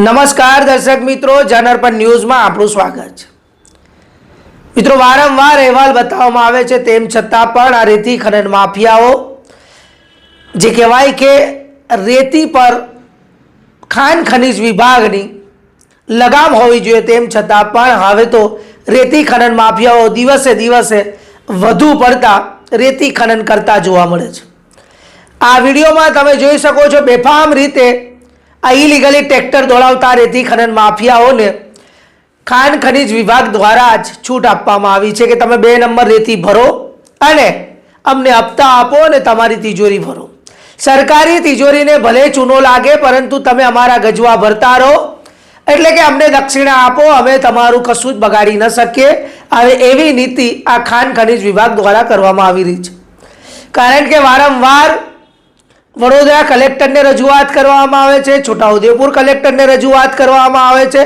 નમસ્કાર દર્શક મિત્રો જનરપન ન્યૂઝમાં આપણું સ્વાગત છે. મિત્રો, વારંવાર અહેવાલ બતાવવામાં આવે છે, તેમ છતાં પણ આ રેતી ખનન માફિયાઓ, જે કહેવાય કે રેતી પર ખાન ખનિજ વિભાગની લગામ હોવી જોઈએ, તેમ છતાં પણ હવે તો રેતી ખનન માફિયાઓ દિવસે દિવસે વધુ પડતા રેતી ખનન કરતા જોવા મળે છે. આ વિડીયોમાં તમે જોઈ શકો છો, બેફામ રીતે આ ઇલીગલી ટ્રેક્ટર દોડાવતા રેતી ખનન માફિયાઓને ખાન ખનીજ વિભાગ દ્વારા જ છૂટ આપવામાં આવી છે કે તમે બે નંબર રેતી ભરો અને અમને હપ્તા આપો અને તમારી તિજોરી ભરો. સરકારી તિજોરીને ભલે ચૂનો લાગે, પરંતુ તમે અમારા ગજવા ભરતા રહો. એટલે કે અમને દક્ષિણા આપો, અમે તમારું કશું જ બગાડી ન શકીએ. હવે એવી નીતિ આ ખાન ખનીજ વિભાગ દ્વારા કરવામાં આવી રહી છે. કારણ કે વારંવાર વડોદરા કલેક્ટરને રજૂઆત કરવામાં આવે છે, છોટાઉદેપુર કલેક્ટરને રજૂઆત કરવામાં આવે છે.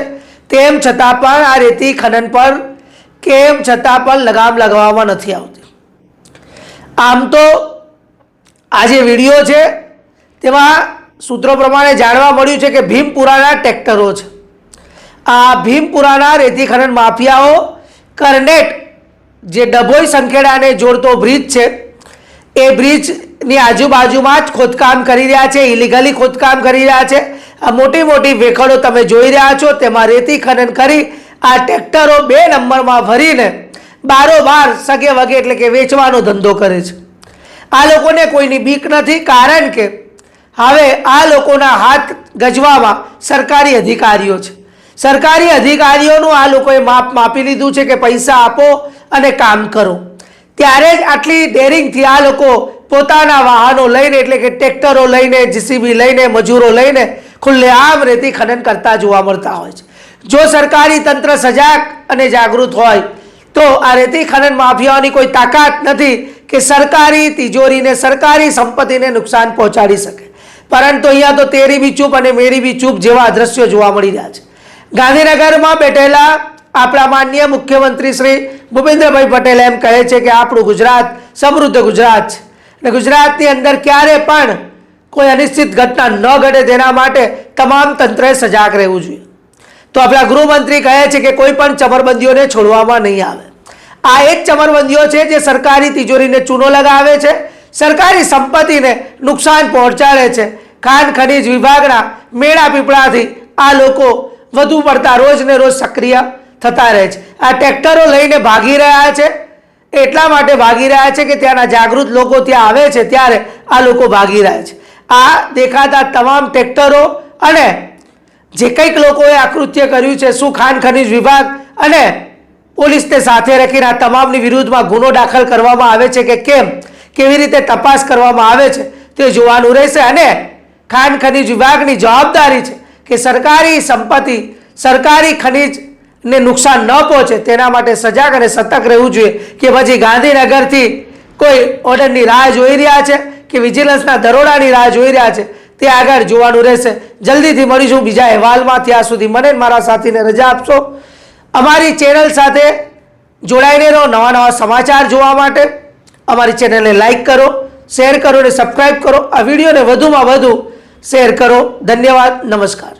તેમ છતાં પણ આ રેતી ખનન પર કેમ છતાં પણ લગામ લગાવવામાં નથી આવતી. આમ તો આ જે વીડિયો છે, તેમાં સૂત્રો પ્રમાણે જાણવા મળ્યું છે કે ભીમપુરાના ટ્રેક્ટરો છે. આ ભીમપુરાના રેતી ખનન માફિયાઓ કરનેટ જે ડભોઈ સંખેડાને જોડતો બ્રિજ છે, એ બ્રિજની આજુબાજુમાં જ ખોદકામ કરી રહ્યા છે ઇલીગલી ખોદકામ કરી રહ્યા છે. આ મોટી મોટી વેખડો તમે જોઈ રહ્યા છો, તેમાં રેતી ખનન કરી આ ટ્રેક્ટરો બે નંબરમાં ભરીને બારોબાર સગે વગે એટલે કે વેચવાનો ધંધો કરે છે. આ લોકોને કોઈની બીક નથી, કારણ કે હવે આ લોકોના હાથ ગજવામાં સરકારી અધિકારીઓ છે. સરકારી અધિકારીઓનું આ લોકોએ માપ માપી લીધું છે કે પૈસા આપો અને કામ કરો. ત્યારે જ આટલી ડેરિંગથી આ લોકો પોતાના વાહનો લઈને, એટલે કે ટ્રેક્ટરો લઈને જીસીબી લઈને, મજૂરો લઈને ખુલ્લેઆમ રેતી ખનન કરતા જોવા મળતા હોય છે. જો સરકારી તંત્ર સજાગ અને જાગૃત હોય, તો આ રેતી ખનન માફિયાઓની કોઈ તાકાત નથી કે સરકારી તિજોરીને, સરકારી સંપત્તિને નુકસાન પહોંચાડી શકે. પરંતુ અહીંયા તો તેરી બી ચૂપ અને મેરી બી ચૂપ જેવા દ્રશ્યો જોવા મળી રહ્યા છે. ગાંધીનગરમાં બેઠેલા આપણા માનનીય મુખ્યમંત્રી શ્રી ભૂપેન્દ્રભાઈ પટેલ એમ કહે છે કે આપણું ગુજરાત સમૃદ્ધ ગુજરાત છે. અને ગુજરાતની અંદર ક્યારે પણ કોઈ અનિશ્ચિત ઘટના ન ઘટે તેના માટે તમામ તંત્રએ સજાગ રહેવું જોઈએ. તો આપણા ગૃહમંત્રી કહે છે કે કોઈ પણ ચમરબંધીઓને છોડવામાં નહીં આવે. આ એક ચમરબંધીઓ છે જે સરકારી તિજોરીને ચૂનો લગાવે છે, સરકારી સંપત્તિને નુકસાન પહોંચાડે છે. ખાન ખનીજ વિભાગના મેળા પીપળાથી આ લોકો વધુ પડતા રોજને રોજ સક્રિય થતા રહે છે. આ ટ્રેક્ટરો લઈને ભાગી રહ્યા છે. એટલા માટે ભાગી રહ્યા છે કે ત્યાંના જાગૃત લોકો ત્યાં આવે છે ત્યારે આ લોકો ભાગી રહ્યા છે. આ દેખાતા તમામ ટ્રેક્ટરો અને જે કંઈક લોકોએ આકૃત્ય કર્યું છે, શું ખાન ખનીજ વિભાગ અને પોલીસને સાથે રાખીને આ તમામની વિરુદ્ધમાં ગુનો દાખલ કરવામાં આવે છે કે કેમ, કેવી રીતે તપાસ કરવામાં આવે છે, તે જોવાનું રહેશે. અને ખાન ખનીજ વિભાગની જવાબદારી છે કે સરકારી સંપત્તિ, સરકારી ખનીજને નુકસાન ન પહોંચે તેના માટે સજાગ અને સતર્ક રહેવું જોઈએ કે પછી ગાંધીનગરથી કોઈ ઓર્ડરની રાહ જોઈ રહ્યા છે કે વિજિલન્સના દરોડાની રાહ જોઈ રહ્યા છે તે આગળ જોવાનું રહેશે. જલ્દીથી મળીશું બીજા અહેવાલમાં. ત્યાં સુધી મને મારા સાથીને રજા આપશો. અમારી ચેનલ સાથે જોડાઈને રહો નવા નવા સમાચાર જોવા માટે. અમારી ચેનલને લાઈક કરો, શેર કરો અને સબસ્ક્રાઈબ કરો. આ વિડીયોને વધુમાં વધુ શેર કરો. ધન્યવાદ. નમસ્કાર.